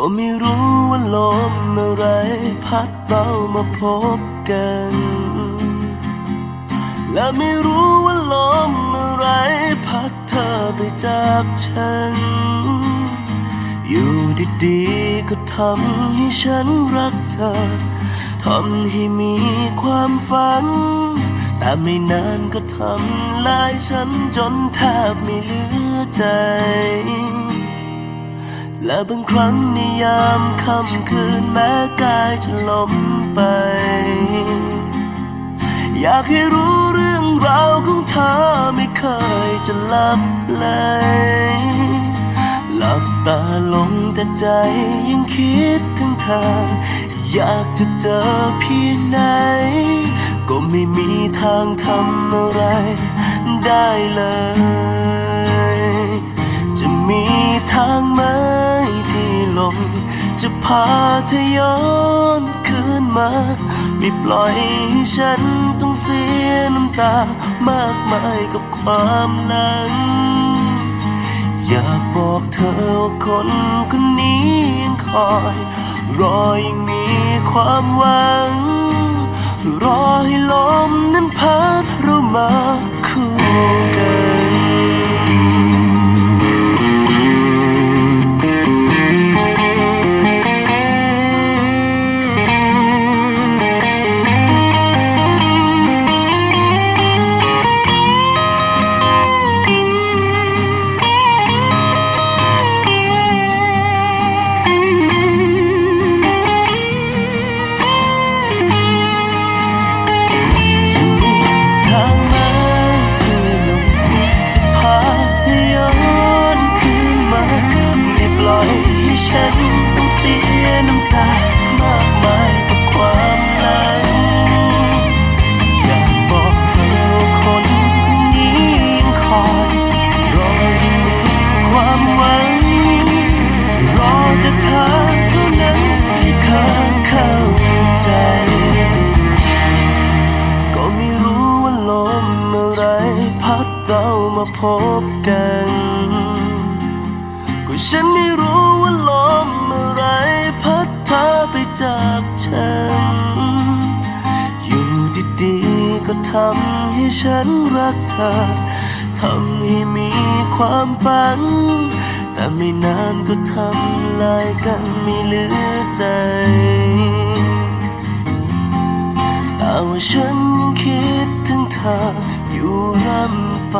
ก็ไม่รู้ว่าลมอะไร พัดเรามาพบกัน และไม่รู้ว่าลมอะไร พัดเธอไปจากฉัน อยู่ดีๆก็ทำให้ฉันรักเธอทำให้มีความฝัน แต่ไม่นานก็ทำลายฉันจนแทบไม่เหลือใจ และบางครั้งในยามค่ำคืนแม้กายจะล้มไป อยากให้รู้เรื่องราวของเธอไม่เคยจะหลับไหลหลับตาลงแต่ใจยังคิดถึงเธอ อยากจะเจอเพียงไหน ก็ไม่มีทางทำอะไรได้เลย จะมีทางไหม ลม จะพาเธอย้อนคืนมา ไม่ปล่อยให้ฉันต้องเสียน้ำตามากมายกับความหลังอยากบอกเธอว่าคนคนนี้ยังคอย รอยังมีความหวัง อยให้ฉันต้องเสียน้ำตามากมายกับความหลังอยากบอกเธอคนนี้ยังคอยรอยังมีความหวังรอแต่เธอเท่านั้นให้เธอเข้าใจ ก็ไม่รู้ว่าลมอะไรพัดเรามาพบกัน ฉันไม่รู้ว่าลมอะไรพัดเธอไปจากฉัน อยู่ดีๆก็ทำให้ฉันรักเธอ ทำให้มีความฝัน แต่ไม่นานก็ทำลายกันไม่เหลือใจแต่ว่าฉันยังคิดถึงเธออยู่ร่ำไป